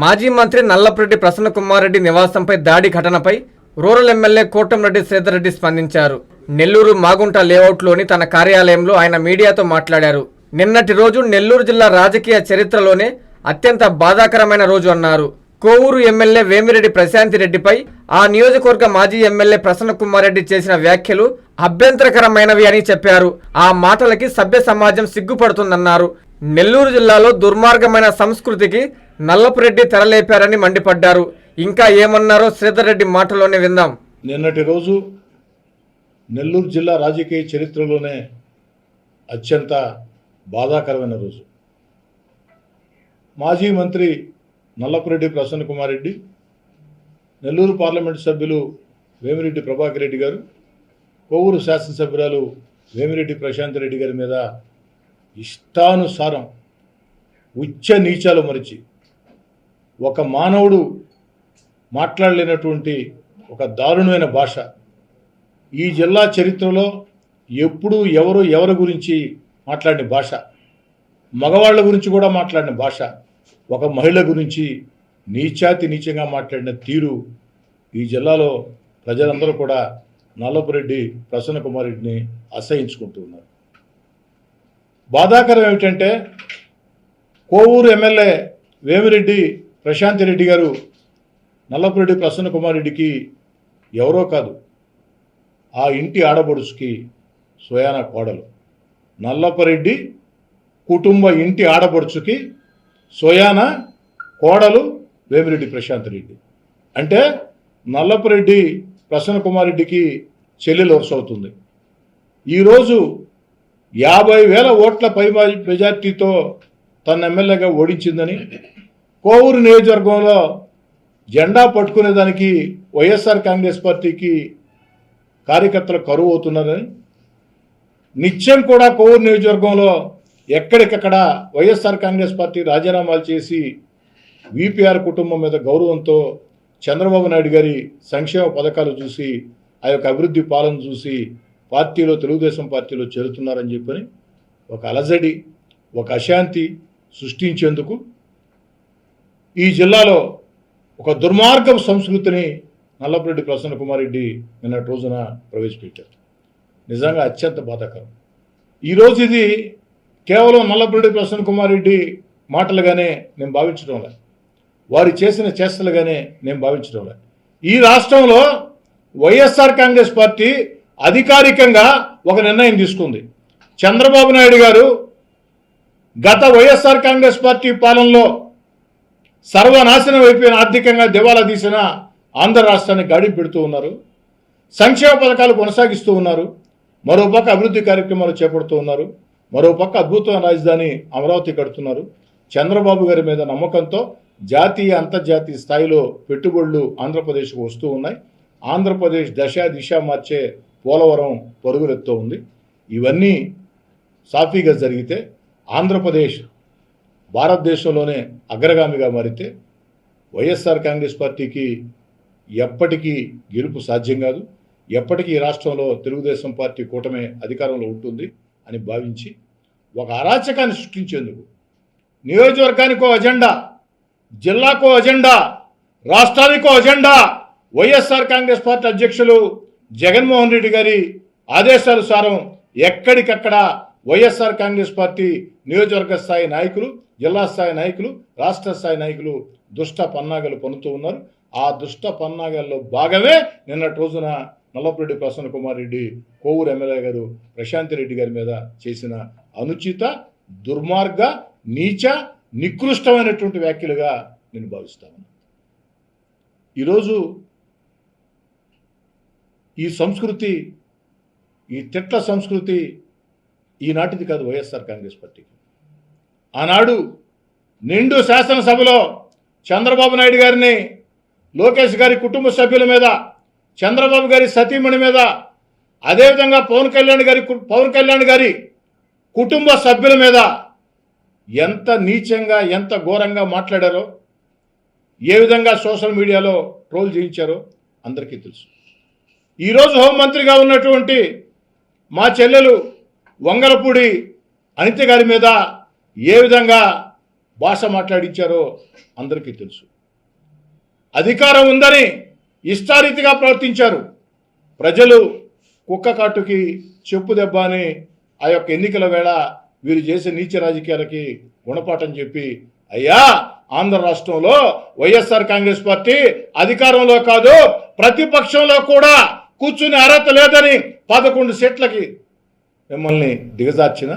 మాజీ మంత్రి నల్లపురెడ్డి ప్రసన్న కుమార్ రెడ్డి నివాసంపై దాడి ఘటనపై రూరల్ ఎమ్మెల్యే కోటంరెడ్డి శ్రీధర్రెడ్డి స్పందించారు. నెల్లూరు మాగుంట లేఅవుట్లోని తన కార్యాలయంలో ఆయన మీడియాతో మాట్లాడారు. నిన్నటి రోజు నెల్లూరు జిల్లా రాజకీయ చరిత్రలోనే అత్యంత బాధాకరమైన రోజు అన్నారు. కోవూరు ఎమ్మెల్యే వేమిరెడ్డి ప్రశాంతి రెడ్డిపై ఆ నియోజకవర్గ మాజీ ఎమ్మెల్యే ప్రసన్న కుమార్ రెడ్డి చేసిన వ్యాఖ్యలు అభ్యంతరకరమైనవి అని చెప్పారు. ఆ మాటలకి సభ్య సమాజం సిగ్గుపడుతుందన్నారు. నెల్లూరు జిల్లాలో దుర్మార్గమైన సంస్కృతికి నల్లపురెడ్డి తెరలేపారని మండిపడ్డారు. ఇంకా ఏమన్నారో శ్రీధర్ రెడ్డి మాటలోనే విందాం. నిన్నటి రోజు నెల్లూరు జిల్లా రాజకీయ చరిత్రలోనే అత్యంత బాధాకరమైన రోజు. మాజీ మంత్రి నల్లపురెడ్డి ప్రసన్న కుమార్ రెడ్డి నెల్లూరు పార్లమెంటు సభ్యులు వేమిరెడ్డి ప్రభాకర్ రెడ్డి గారు కోవూరు శాసనసభ్యురాలు వేమిరెడ్డి ప్రశాంత్ రెడ్డి గారి మీద ఇష్టానుసారం ఉచ్చ నీచాలు మరిచి ఒక మానవుడు మాట్లాడలేనటువంటి ఒక దారుణమైన భాష. ఈ జిల్లా చరిత్రలో ఎప్పుడు ఎవరు ఎవరి గురించి మాట్లాడిన భాష. మగవాళ్ళ గురించి కూడా మాట్లాడిన భాష. ఒక మహిళ గురించి నీచాతి నీచంగా మాట్లాడిన తీరు ఈ జిల్లాలో ప్రజలందరూ కూడా నల్లపురెడ్డి ప్రసన్న కుమార్ రెడ్డిని అసహించుకుంటూ ఉన్నారు. బాధాకరం ఏమిటంటే కోవూరు ఎమ్మెల్యే వేమిరెడ్డి ప్రశాంత్ రెడ్డి గారు నల్లపురెడ్డి ప్రసన్న కుమార్ రెడ్డికి ఎవరో కాదు ఆ ఇంటి ఆడబడుచుకి స్వయాన కోడలు. నల్లపరెడ్డి కుటుంబ ఇంటి ఆడపడుచుకి స్వయాన కోడలు వేమిరెడ్డి ప్రశాంత్ రెడ్డి. అంటే నల్లపరెడ్డి ప్రసన్న కుమార్ రెడ్డికి చెల్లెలు వరుస అవుతుంది. ఈరోజు యాభై వేల ఓట్ల పై మెజార్టీతో తన ఎమ్మెల్యేగా ఓడించిందని కోవూరు నియోజకవర్గంలో జెండా పట్టుకునేదానికి వైఎస్ఆర్ కాంగ్రెస్ పార్టీకి కార్యకర్తలు కరువు అవుతున్నారని నిత్యం కూడా కోవూరు నియోజకవర్గంలో ఎక్కడికక్కడ వైఎస్ఆర్ కాంగ్రెస్ పార్టీ రాజీనామాలు చేసి విపిఆర్ కుటుంబం మీద గౌరవంతో చంద్రబాబు నాయుడు గారి సంక్షేమ పథకాలు చూసి ఆ యొక్క అభివృద్ధి పాలన చూసి పార్టీలో తెలుగుదేశం పార్టీలో చేరుతున్నారని చెప్పని ఒక అలజడి ఒక అశాంతి సృష్టించేందుకు ఈ జిల్లాలో ఒక దుర్మార్గం సంస్కృతిని నల్లపరెడ్డి ప్రసన్న కుమార్ రెడ్డి నిన్నటి రోజున ప్రవేశపెట్టారు. నిజంగా అత్యంత బాధాకరం. ఈరోజు ఇది కేవలం నల్లపరెడ్డి ప్రసన్న కుమార్ రెడ్డి మాటలుగానే నేను భావించడం లే వారు చేసిన చేష్టలుగానే నేను భావించడం లే ఈ రాష్ట్రంలో వైఎస్ఆర్ కాంగ్రెస్ పార్టీ అధికారికంగా ఒక నిర్ణయం తీసుకుంది. చంద్రబాబు నాయుడు గారు గత వైఎస్ఆర్ కాంగ్రెస్ పార్టీ పాలనలో సర్వనాశనం అయిపోయిన ఆర్థికంగా దివాలా తీసిన ఆంధ్ర రాష్ట్రాన్ని గాడి పెడుతూ ఉన్నారు. సంక్షేమ పథకాలు కొనసాగిస్తూ ఉన్నారు. మరోపక్క అభివృద్ధి కార్యక్రమాలు చేపడుతూ ఉన్నారు. మరోపక్క అద్భుతమైన రాజధాని అమరావతి కడుతున్నారు. చంద్రబాబు గారి మీద నమ్మకంతో జాతీయ అంతర్జాతీయ స్థాయిలో పెట్టుబడులు ఆంధ్రప్రదేశ్కు వస్తూ ఉన్నాయి. ఆంధ్రప్రదేశ్ దశ దిశ మార్చే పోలవరం పరుగులెత్తుతూ ఉంది. ఇవన్నీ సాఫీగా జరిగితే ఆంధ్రప్రదేశ్ భారతదేశంలోనే అగ్రగామిగా మారితే వైఎస్ఆర్ కాంగ్రెస్ పార్టీకి ఎప్పటికీ గెలుపు సాధ్యం కాదు. ఎప్పటికీ ఈ రాష్ట్రంలో తెలుగుదేశం పార్టీ కూటమే అధికారంలో ఉంటుంది అని భావించి ఒక అరాచకాన్ని సృష్టించేందుకు నియోజకవర్గానికో అజెండా జిల్లాకో అజెండా రాష్ట్రానికో అజెండా వైఎస్ఆర్ కాంగ్రెస్ పార్టీ అధ్యక్షులు జగన్మోహన్ రెడ్డి గారి ఆదేశానుసారం ఎక్కడికక్కడ వైఎస్ఆర్ కాంగ్రెస్ పార్టీ నియోజకవర్గ స్థాయి నాయకులు జిల్లా స్థాయి నాయకులు రాష్ట్ర స్థాయి నాయకులు దుష్ట పన్నాగాలు పనుతూ ఉన్నారు. ఆ దుష్ట పన్నాగాల్లో భాగమే నిన్నటి రోజున నల్లపురెడ్డి ప్రసన్న కుమార్ రెడ్డి కోవూరు ఎమ్మెల్యే గారు ప్రశాంత్ రెడ్డి గారి మీద చేసిన అనుచిత దుర్మార్గ నీచ నికృష్టమైనటువంటి వ్యాఖ్యలుగా నేను భావిస్తాను ఈరోజు ఈ సంస్కృతి ఈ తిట్ల సంస్కృతి ఈనాటిది కాదు వైఎస్ఆర్ కాంగ్రెస్ పార్టీకి. ఆనాడు నిండు శాసనసభలో చంద్రబాబు నాయుడు గారిని లోకేష్ గారి కుటుంబ సభ్యుల మీద చంద్రబాబు గారి సతీమణి మీద అదేవిధంగా పవన్ కళ్యాణ్ గారి కు- పవన్ కళ్యాణ్ గారి కుటుంబ సభ్యుల మీద ఎంత నీచంగా ఎంత ఘోరంగా మాట్లాడారో ఏ విధంగా సోషల్ మీడియాలో ట్రోల్ చేయించారో అందరికీ తెలుసు. ఈరోజు హోంమంత్రిగా ఉన్నటువంటి మా చెల్లెలు వంగలపూడి అనిత గారి మీద ఏ విధంగా భాష మాట్లాడించారో అందరికీ తెలుసు. అధికారం ఉందని ఇష్టారీతిగా ప్రవర్తించారు. ప్రజలు కుక్క కాటుకి చెప్పు దెబ్బ అని ఆ యొక్క ఎన్నికల వేళ వీరు చేసే నీచ రాజకీయాలకి గుణపాఠం చెప్పి అయ్యా ఆంధ్ర రాష్ట్రంలో వైఎస్ఆర్ కాంగ్రెస్ పార్టీ అధికారంలో కాదు ప్రతిపక్షంలో కూడా కూర్చుని అర్హత లేదని పదకొండు సీట్లకి మిమ్మల్ని దిగజార్చిన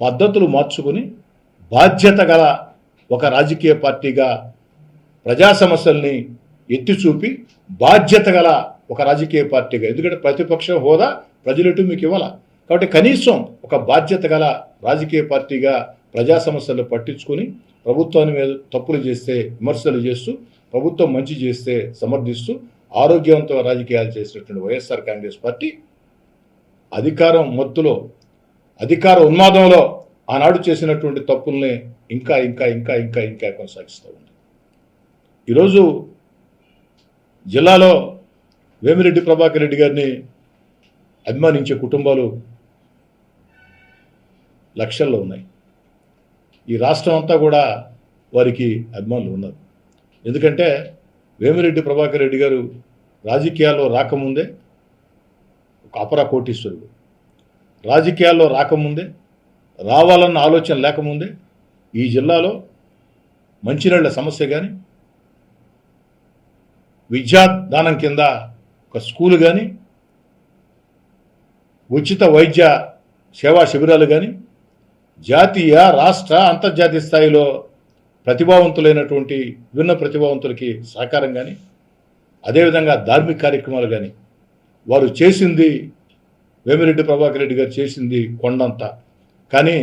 పద్ధతులు మార్చుకుని బాధ్యత గల ఒక రాజకీయ పార్టీగా ప్రజా సమస్యల్ని ఎత్తి చూపి బాధ్యత గల ఒక రాజకీయ పార్టీగా. ఎందుకంటే ప్రతిపక్ష హోదా ప్రజలటు మీకు ఇవ్వాల? కాబట్టి కనీసం ఒక బాధ్యత గల రాజకీయ పార్టీగా ప్రజా సమస్యలు పట్టించుకొని ప్రభుత్వాన్ని మీద తప్పులు చేస్తే విమర్శలు చేస్తూ ప్రభుత్వం మంచి చేస్తే సమర్థిస్తూ ఆరోగ్యవంత రాజకీయాలు చేసినటువంటి వైఎస్ఆర్ కాంగ్రెస్ పార్టీ అధికారం మత్తులో అధికార ఉన్మాదంలో ఆనాడు చేసినటువంటి తప్పుల్ని ఇంకా ఇంకా ఇంకా ఇంకా ఇంకా కొనసాగిస్తూ ఉంది. ఈరోజు జిల్లాలో వేమిరెడ్డి ప్రభాకర్ రెడ్డి గారిని అభిమానించే కుటుంబాలు లక్షల్లో ఉన్నాయి. ఈ రాష్ట్రం అంతా కూడా వారికి అభిమానులు ఉన్నారు. ఎందుకంటే వేమిరెడ్డి ప్రభాకర్ రెడ్డి గారు రాజకీయాల్లో రాకముందే అపర కోటీశ్వరుడు. రాజకీయాల్లో రాకముందే రావాలన్న ఆలోచన లేకముందే ఈ జిల్లాలో మంచినీళ్ళ సమస్య కానీ విద్యాదానం కింద ఒక స్కూల్ కానీ ఉచిత వైద్య సేవా శిబిరాలు కానీ జాతీయ రాష్ట్ర అంతర్జాతీయ స్థాయిలో ప్రతిభావంతులైనటువంటి విభిన్న ప్రతిభావంతులకి సహకారం కానీ అదేవిధంగా ధార్మిక కార్యక్రమాలు కానీ వారు చేసింది వేమిరెడ్డి ప్రభాకర్ రెడ్డి గారు చేసింది కొండంత. కానీ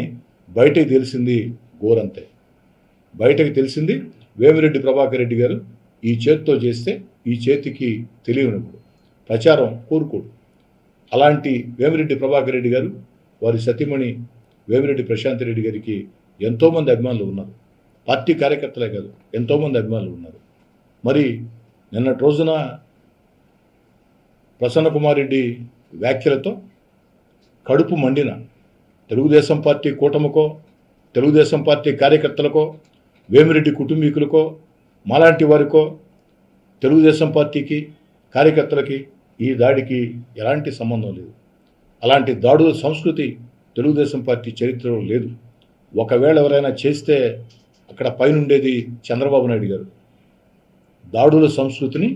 బయటకు తెలిసింది గోరంతే. బయటకు తెలిసింది వేమిరెడ్డి ప్రభాకర్ రెడ్డి గారు ఈ చేతితో చేస్తే ఈ చేతికి తెలియనిప్పుడు ప్రచారం కోరుకోడు. అలాంటి వేమిరెడ్డి ప్రభాకర్ రెడ్డి గారు వారి సతీమణి వేమిరెడ్డి ప్రశాంత్ రెడ్డి గారికి ఎంతోమంది అభిమానులు ఉన్నారు. పార్టీ కార్యకర్తలే కాదు ఎంతోమంది అభిమానులు ఉన్నారు. మరి నిన్నటి రోజున ప్రసన్న కుమార్ రెడ్డి వ్యాఖ్యలతో కడుపు మండిన తెలుగుదేశం పార్టీ కూటమికో తెలుగుదేశం పార్టీ కార్యకర్తలకో వేమిరెడ్డి కుటుంబీకులకో మాలాంటి వారికో తెలుగుదేశం పార్టీకి కార్యకర్తలకి ఈ దాడికి ఎలాంటి సంబంధం లేదు. అలాంటి దాడుల సంస్కృతి తెలుగుదేశం పార్టీ చరిత్రలో లేదు. ఒకవేళ ఎవరైనా చేస్తే అక్కడ పైన ఉండేది చంద్రబాబు నాయుడు గారు. దాడుల సంస్కృతిని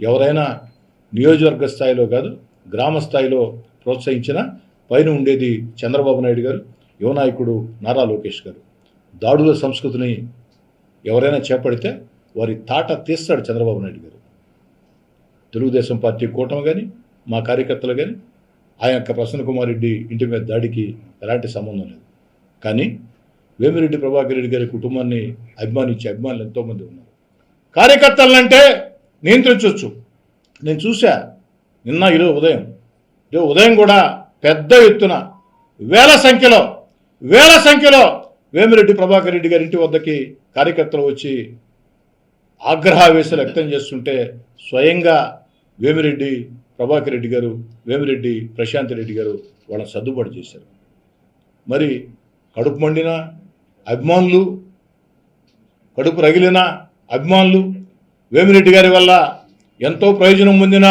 ఎవరైనా నియోజకవర్గ స్థాయిలో కాదు గ్రామ స్థాయిలో ప్రోత్సహించిన పైన ఉండేది చంద్రబాబు నాయుడు గారు యువనాయకుడు నారా లోకేష్ గారు. దాడుల సంస్కృతిని ఎవరైనా చేపడితే వారి తాట తీస్తాడు చంద్రబాబు నాయుడు గారు. తెలుగుదేశం పార్టీ కూటమి కానీ మా కార్యకర్తలు కానీ ఆ యొక్క ప్రసన్న కుమార్ రెడ్డి ఇంటి మీద దాడికి ఎలాంటి సంబంధం లేదు. కానీ వేమిరెడ్డి ప్రభాకర్ రెడ్డి గారి కుటుంబాన్ని అభిమానించే అభిమానులు ఎంతోమంది ఉన్నారు. కార్యకర్తలంటే నియంత్రించవచ్చు నేను చూశా. నిన్న ఈరోజు ఉదయం. ఈరోజు ఉదయం కూడా పెద్ద ఎత్తున వేల సంఖ్యలో వేల సంఖ్యలో వేమిరెడ్డి ప్రభాకర్ రెడ్డి గారి ఇంటి వద్దకి కార్యకర్తలు వచ్చి ఆగ్రహావేశాలు వ్యక్తం చేస్తుంటే స్వయంగా వేమిరెడ్డి ప్రభాకర్ రెడ్డి గారు వేమిరెడ్డి ప్రశాంత్ రెడ్డి గారు వాళ్ళని సర్దుబాటు చేశారు. మరి కడుపు మండిన అభిమానులు కడుపు రగిలిన అభిమానులు వేమిరెడ్డి గారి వల్ల ఎంతో ప్రయోజనం పొందిన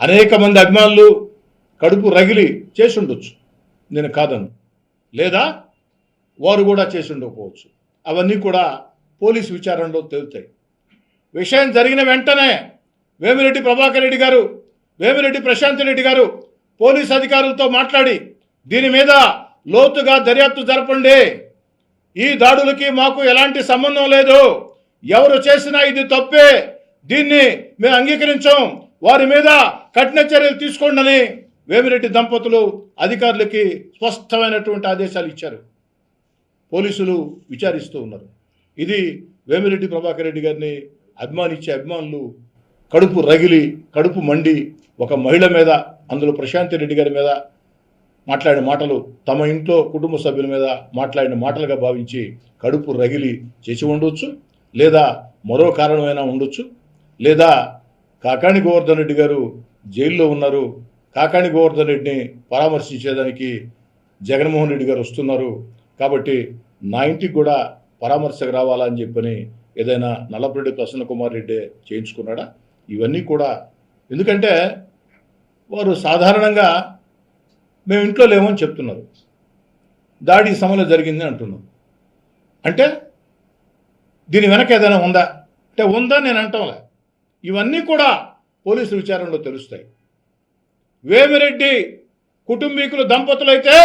అనేక మంది అభిమానులు కడుపు రగిలి చేసిండొచ్చు. నేను కాదను. లేదా వారు కూడా చేసి ఉండకపోవచ్చు అవన్నీ కూడా పోలీసు విచారణలో తేలుతాయి. విషయం జరిగిన వెంటనే వేమిరెడ్డి ప్రభాకర్ రెడ్డి గారు వేమిరెడ్డి ప్రశాంత్ రెడ్డి గారు పోలీస్ అధికారులతో మాట్లాడి దీని మీద లోతుగా దర్యాప్తు జరపండి. ఈ దాడులకి మాకు ఎలాంటి సంబంధం లేదు. ఎవరు చేసినా ఇది తప్పే. దీన్ని మేము అంగీకరించాం. వారి మీద కఠిన చర్యలు తీసుకోండి వేమిరెడ్డి దంపతులు అధికారులకి స్పష్టమైనటువంటి ఆదేశాలు ఇచ్చారు. పోలీసులు విచారిస్తూ ఉన్నారు. ఇది వేమిరెడ్డి ప్రభాకర్ రెడ్డి గారిని అభిమానించే అభిమానులు కడుపు రగిలి కడుపు మండి ఒక మహిళ మీద అందులో ప్రశాంతి రెడ్డి గారి మీద మాట్లాడిన మాటలు తమ ఇంట్లో కుటుంబ సభ్యుల మీద మాట్లాడిన మాటలుగా భావించి కడుపు రగిలి చేసి ఉండొచ్చు లేదా మరో కారణమైనా ఉండొచ్చు. లేదా కాకాణి గోవర్ధన్ రెడ్డి గారు జైల్లో ఉన్నారు కాకాణి గోవర్ధన్ రెడ్డిని పరామర్శించేదానికి జగన్మోహన్ రెడ్డి గారు వస్తున్నారు. కాబట్టి నా ఇంటికి కూడా పరామర్శకు రావాలని చెప్పని ఏదైనా నల్లపురెడ్డి ప్రసన్న కుమార్ రెడ్డి చేయించుకున్నాడా? ఇవన్నీ కూడా ఎందుకంటే వారు సాధారణంగా మేము ఇంట్లో లేమని చెప్తున్నారు. దాడి సమయంలో జరిగింది అంటున్నాం. అంటే దీని వెనక ఏదైనా ఉందా? అంటే ఉందా నేను అంటాంలే ఇవన్నీ కూడా పోలీసు విచారణలో తెలుస్తాయి. వేమిరెడ్డి కుటుంబీకులు దంపతులైతే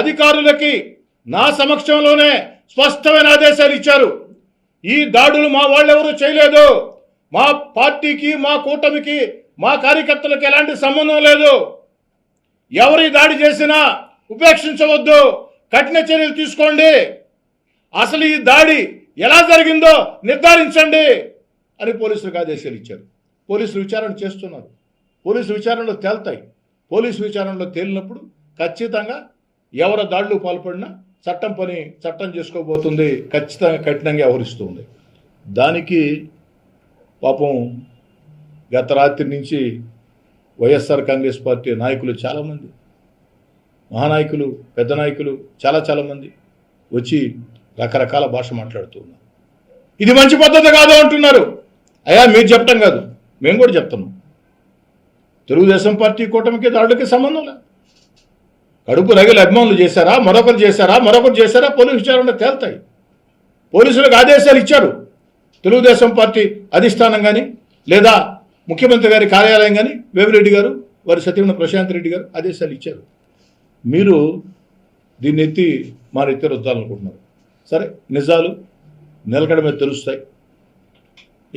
అధికారులకి నా సమక్షంలోనే స్పష్టమైన ఆదేశాలు ఇచ్చారు. ఈ దాడులు మా వాళ్ళెవరూ చేయలేదు. మా పార్టీకి మా కూటమికి మా కార్యకర్తలకు ఎలాంటి సంబంధం లేదు. ఎవరి దాడి చేసినా ఉపేక్షించవద్దు. కఠిన చర్యలు తీసుకోండి. అసలు ఈ దాడి ఎలా జరిగిందో నిర్ధారించండి. అని పోలీసులకు ఆదేశాలు ఇచ్చారు. పోలీసులు విచారణ చేస్తున్నారు. పోలీసు విచారణలో తేల్తాయి. పోలీసు విచారణలో తేలినప్పుడు ఖచ్చితంగా ఎవరు దాడులు పాల్పడినా చట్టం పని చట్టం చేసుకోబోతుంది ఖచ్చితంగా కఠినంగా వ్యవహరిస్తుంది. దానికి పాపం గత రాత్రి నుంచి వైఎస్ఆర్ కాంగ్రెస్ పార్టీ నాయకులు చాలామంది మహానాయకులు పెద్ద నాయకులు చాలా చాలామంది వచ్చి రకరకాల భాష మాట్లాడుతూ ఉన్నారు. ఇది మంచి పద్ధతి కాదు అంటున్నారు. అయ్యా మీరు చెప్పటం కాదు. మేము కూడా చెప్తున్నాం. తెలుగుదేశం పార్టీ కూటమికి దాడులకి సంబంధం లేదు. కడుపు రగిలి అభిమానులు చేశారా? మరొకరు చేశారా? మరొకరు చేశారా? పోలీసు విచారణ తేల్తాయి. పోలీసులకు ఆదేశాలు ఇచ్చారు. తెలుగుదేశం పార్టీ అధిష్టానం కానీ లేదా ముఖ్యమంత్రి గారి కార్యాలయం కానీ వేమిరెడ్డి గారు వారి సతీమణ ప్రశాంత్ రెడ్డి గారు ఆదేశాలు ఇచ్చారు. మీరు దీన్ని ఎత్తి మా నెత్తి రుద్దాలనుకుంటున్నారు. సరే నిజాలు నిలకడమే తెలుస్తాయి.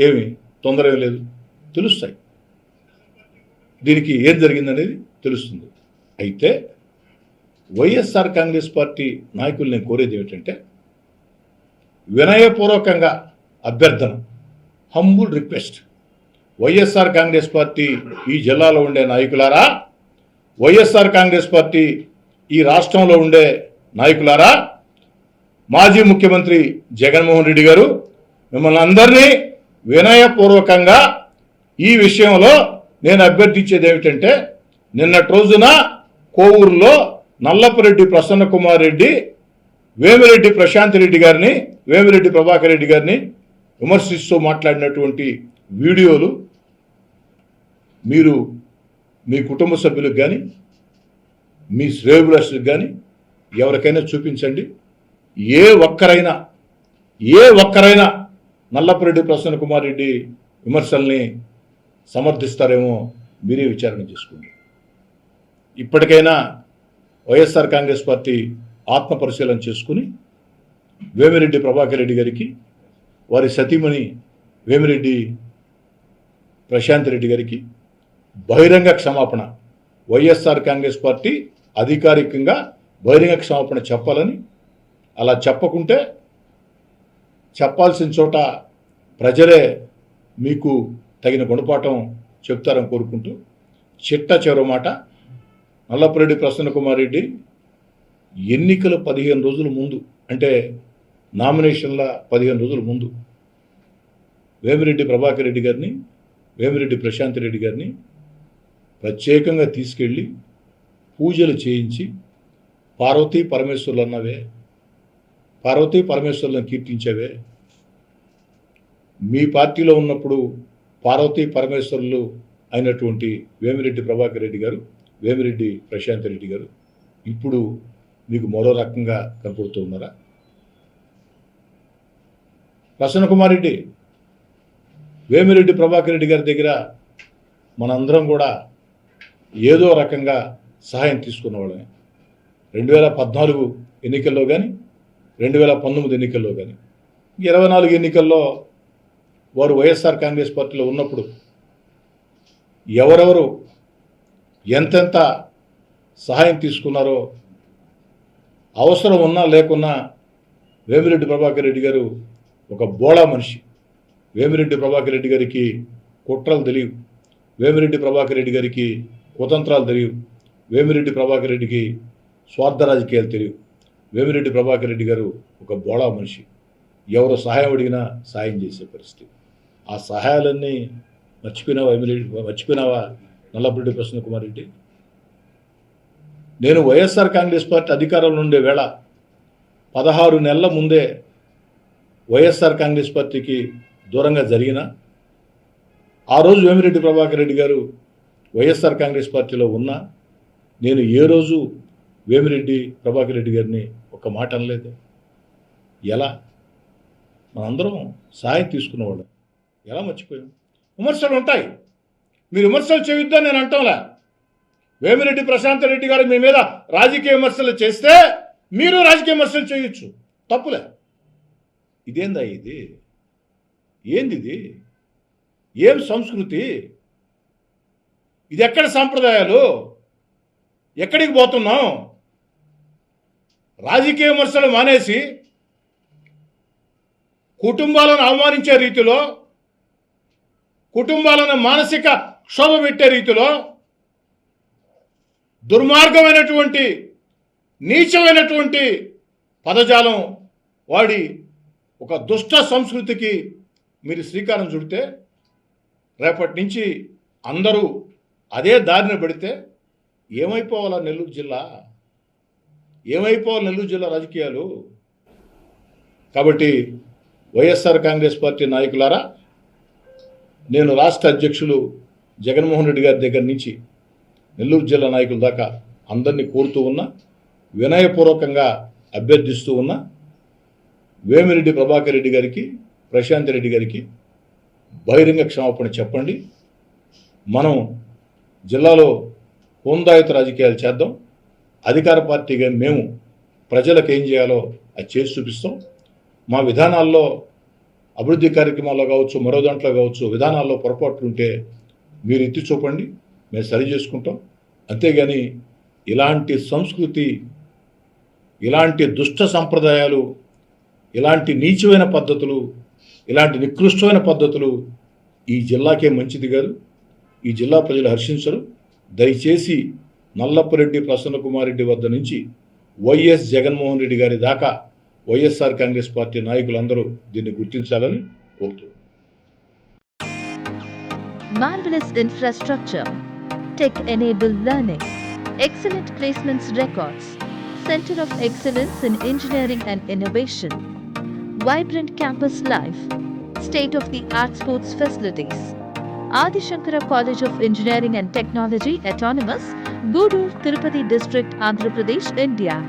ఏమి? తొందర లేదు. తెలుస్తాయి. దీనికి ఏం జరిగిందనేది తెలుస్తుంది. అయితే వైఎస్ఆర్ కాంగ్రెస్ పార్టీ నాయకులు నేను కోరేది ఏమిటంటే వినయపూర్వకంగా అభ్యర్థన humble request YSR Congress party ఈ జిల్లాలో ఉండే నాయకులారా? వైఎస్ఆర్ కాంగ్రెస్ పార్టీ ఈ రాష్ట్రంలో ఉండే నాయకులారా? మాజీ ముఖ్యమంత్రి జగన్మోహన్ రెడ్డి గారు మిమ్మల్ని అందరినీ వినయపూర్వకంగా ఈ విషయంలో నేను అభ్యర్థించేది ఏమిటంటే నిన్నటి రోజున కోవూరులో నల్లపరెడ్డి ప్రసన్న కుమార్ రెడ్డి వేమిరెడ్డి ప్రశాంత్ రెడ్డి గారిని వేమిరెడ్డి ప్రభాకర్ రెడ్డి గారిని విమర్శిస్తూ మాట్లాడినటువంటి వీడియోలు మీరు మీ కుటుంబ సభ్యులకు కానీ మీ శ్రేయబులస్లకు కానీ ఎవరికైనా చూపించండి. ఏ ఒక్కరైనా ఏ ఒక్కరైనా నల్లపరెడ్డి ప్రసన్న కుమార్ రెడ్డి విమర్శల్ని సమర్థిస్తారేమో మీరే విచారణ చేసుకోండి. ఇప్పటికైనా వైఎస్ఆర్ కాంగ్రెస్ పార్టీ ఆత్మ పరిశీలన చేసుకుని వేమిరెడ్డి ప్రభాకర్ రెడ్డి గారికి వారి సతీమణి వేమిరెడ్డి ప్రశాంత్ రెడ్డి గారికి బహిరంగ క్షమాపణ వైఎస్ఆర్ కాంగ్రెస్ పార్టీ అధికారికంగా బహిరంగ క్షమాపణ చెప్పాలని అలా చెప్పకుంటే చెప్పాల్సిన చోట ప్రజలే మీకు తగిన గుణపాఠం చెప్తారని కోరుకుంటూ చిట్ట చివరి మాట. నల్లపురెడ్డి ప్రసన్న కుమార్ రెడ్డి ఎన్నికల పదిహేను రోజుల ముందు అంటే నామినేషన్ల పదిహేను రోజుల ముందు వేమిరెడ్డి ప్రభాకర్ రెడ్డి గారిని వేమిరెడ్డి ప్రశాంత్ రెడ్డి గారిని ప్రత్యేకంగా తీసుకెళ్ళి పూజలు చేయించి పార్వతీ పరమేశ్వర్లు అన్నవే పార్వతీ పరమేశ్వర్లను కీర్తించేవే మీ పార్టీలో ఉన్నప్పుడు పార్వతీ పరమేశ్వర్లు అయినటువంటి వేమిరెడ్డి ప్రభాకర్ రెడ్డి గారు వేమిరెడ్డి ప్రశాంత్ రెడ్డి గారు ఇప్పుడు మీకు మరో రకంగా కనపడుతూ ఉన్నారా? ప్రసన్న కుమార్ రెడ్డి వేమిరెడ్డి ప్రభాకర్ రెడ్డి గారి దగ్గర మనందరం కూడా ఏదో రకంగా సహాయం తీసుకున్న వాళ్ళమే. రెండు వేల పద్నాలుగు ఎన్నికల్లో కానీ రెండు వేల పంతొమ్మిది ఎన్నికల్లో కానీ ఇరవై నాలుగు ఎన్నికల్లో వారు వైఎస్ఆర్ కాంగ్రెస్ పార్టీలో ఉన్నప్పుడు ఎవరెవరు ఎంతెంత సహాయం తీసుకున్నారో అవసరం ఉన్నా లేకున్నా వేమిరెడ్డి ప్రభాకర్ రెడ్డి గారు ఒక బోళా మనిషి. వేమిరెడ్డి ప్రభాకర్ రెడ్డి గారికి కుట్రలు తెలియవు. వేమిరెడ్డి ప్రభాకర్ రెడ్డి గారికి కుతంత్రాలు తెలియవు. వేమిరెడ్డి ప్రభాకర్ రెడ్డికి స్వార్థ రాజకీయాలు తెలియవు. వేమిరెడ్డి ప్రభాకర్ రెడ్డి గారు ఒక బోళా మనిషి. ఎవరు సహాయం అడిగినా సాయం చేసే పరిస్థితి. ఆ సహాయాలన్నీ మర్చిపోయినావా వేమిరెడ్డి? మర్చిపోయినావా? నల్లపరెడ్డి ప్రసన్న కుమార్ రెడ్డి? నేను వైఎస్ఆర్ కాంగ్రెస్ పార్టీ అధికారంలో ఉండే వేళ పదహారు నెలల ముందే వైఎస్ఆర్ కాంగ్రెస్ పార్టీకి దూరంగా జరిగిన ఆ రోజు వేమిరెడ్డి ప్రభాకర్ రెడ్డి గారు వైఎస్ఆర్ కాంగ్రెస్ పార్టీలో ఉన్నా నేను ఏ రోజు వేమిరెడ్డి ప్రభాకర్ రెడ్డి గారిని ఒక మాట అనలేదు. ఎలా? మనందరం సహాయం తీసుకున్నవాళ్ళం ఎలా మర్చిపోయాం? విమర్శలు ఉంటాయి. మీరు విమర్శలు చేయొద్దని నేను అంటాంలే. వేమిరెడ్డి ప్రశాంత్ రెడ్డి గారు మీ మీద రాజకీయ విమర్శలు చేస్తే మీరు రాజకీయ విమర్శలు చేయొచ్చు. తప్పులే. ఇదేందా ఇది? ఏంది ఇది? ఏం సంస్కృతి? ఇది ఎక్కడ సాంప్రదాయాలు? ఎక్కడికి పోతున్నాం? రాజకీయ విమర్శలు మానేసి కుటుంబాలను అవమానించే రీతిలో కుటుంబాలను మానసిక క్షోభ పెట్టే రీతిలో దుర్మార్గమైనటువంటి నీచమైనటువంటి పదజాలం వాడి ఒక దుష్ట సంస్కృతికి మీరు శ్రీకారం చుడితే రేపటి నుంచి అందరూ అదే దారిన పెడితే ఏమైపోవాలా నెల్లూరు జిల్లా? ఏమైపోవాలి నెల్లూరు జిల్లా రాజకీయాలు? కాబట్టి వైఎస్ఆర్ కాంగ్రెస్ పార్టీ నాయకులారా నేను రాష్ట్ర అధ్యక్షులు జగన్మోహన్ రెడ్డి గారి దగ్గర నుంచి నెల్లూరు జిల్లా నాయకుల దాకా అందరినీ కోరుతూ ఉన్నా వినయపూర్వకంగా అభ్యర్థిస్తూ ఉన్నా వేమిరెడ్డి ప్రభాకర్ రెడ్డి గారికి ప్రశాంత్ రెడ్డి గారికి బహిరంగ క్షమాపణ చెప్పండి. మనం జిల్లాలో హోందాయుత రాజకీయాలు చేద్దాం. అధికార పార్టీగా మేము ప్రజలకు ఏం చేయాలో అది చేసి చూపిస్తాం. మా విధానాల్లో అభివృద్ధి కార్యక్రమాల్లో కావచ్చు మరో దాంట్లో కావచ్చు విధానాల్లో పొరపాట్లు ఉంటే మీరు ఎత్తి చూపండి మేము సరి చేసుకుంటాం. అంతేగాని ఇలాంటి సంస్కృతి ఇలాంటి దుష్ట సంప్రదాయాలు ఇలాంటి నీచమైన పద్ధతులు ఇలాంటి నికృష్టమైన పద్ధతులు ఈ జిల్లాకే మంచిది కాదు. ఈ జిల్లా ప్రజలు హర్షించరు. దయచేసి నల్లపురెడ్డి ప్రసన్నకుమారెడ్డి వద్ద నుంచి వైఎస్ జగన్మోహన్ రెడ్డి గారి దాకా వైఎస్ఆర్ కాంగ్రెస్ పార్టీ నాయకులందరూ దీన్ని గుర్తించాలని కోరుతున్నారు State of the art sports facilities. Shankara College of Engineering and Technology Autonomous, Gudur, Tirupati District, Andhra Pradesh, India.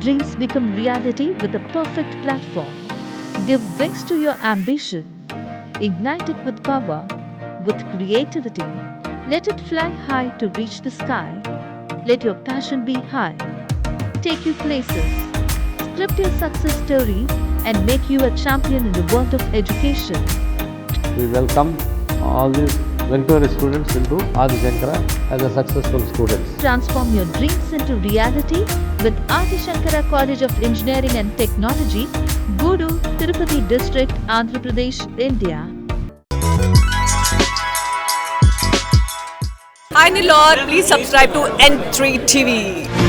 Dreams become reality with a perfect platform. Give wings to your ambition. Ignite it with power, with creativity. Let it fly high to reach the sky. Let your passion be high. Take you places. Script your success story and make you a champion in the world of education. We welcome all these Vancouver students into Adi Shankara as a successful students. Transform your dreams into reality with Adi Shankara College of Engineering and Technology, Gudu, Tirupati District, Andhra Pradesh, India. Hi Nilor, please subscribe to N3 TV.